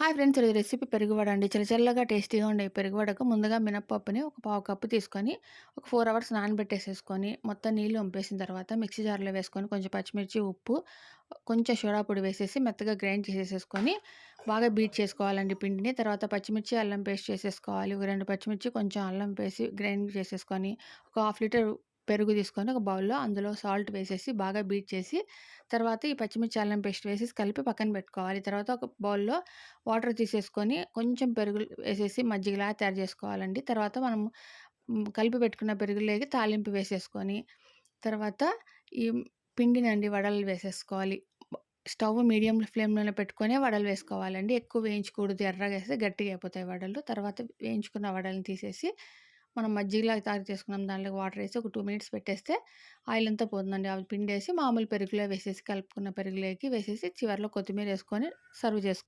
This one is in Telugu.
హాయ్ ఫ్రెండ్స్ ఈరోజు రెసిపీ పెరుగువడ అండి చల్లచల్లగా టేస్టీగా ఉండే పెరుగువడకు ముందుగా మినప్పప్పుని ఒక పావు కప్పు తీసుకొని ఒక ఫోర్ అవర్స్ నానబెట్టేసేసుకొని మొత్తం నీళ్ళు వంపేసిన తర్వాత మిక్సీ జార్లో వేసుకొని కొంచెం పచ్చిమిర్చి ఉప్పు కొంచెం సోడా పొడి వేసేసి మెత్తగా గ్రైండ్ చేసేసుకొని బాగా బీట్ చేసుకోవాలండి పిండిని. తర్వాత పచ్చిమిర్చి అల్లం పేస్ట్ చేసేసుకోవాలి. ఒక రెండు పచ్చిమిర్చి కొంచెం అల్లం వేసి గ్రైండ్ చేసేసుకొని ఒక హాఫ్ లీటర్ పెరుగు తీసుకొని ఒక బౌల్లో అందులో సాల్ట్ వేసేసి బాగా బీట్ చేసి తర్వాత ఈ పచ్చిమిర్చి అల్లం పేస్ట్ వేసేసి కలిపి పక్కన పెట్టుకోవాలి. తర్వాత ఒక బౌల్లో వాటర్ తీసేసుకొని కొంచెం పెరుగు వేసేసి మజ్జిగలా తయారు చేసుకోవాలండి. తర్వాత మనం కలిపి పెట్టుకున్న పెరుగులోకి తాలింపు వేసేసుకొని తర్వాత ఈ పిండినండి వడలు వేసేసుకోవాలి. స్టవ్ మీడియం ఫ్లేమ్లోనే పెట్టుకొని వడలు వేసుకోవాలండి. ఎక్కువ వేయించకూడదు. ఎర్రగా వేస్తే గట్టిగా అయిపోతాయి వడలు. తర్వాత వేయించుకున్న వడలను తీసేసి మనం మజ్జిగలా తయారు చేసుకున్నాం దాంట్లో వాటర్ వేసి ఒక టూ మినిట్స్ పెట్టేస్తే ఆయిల్ అంతా పోతుందండి. అవి పిండేసి మామూలు పెరుగులో వేసేసి కలుపుకున్న పెరుగులోకి వేసేసి చివరిలో కొత్తిమీర వేసుకొని సర్వ్ చేసుకో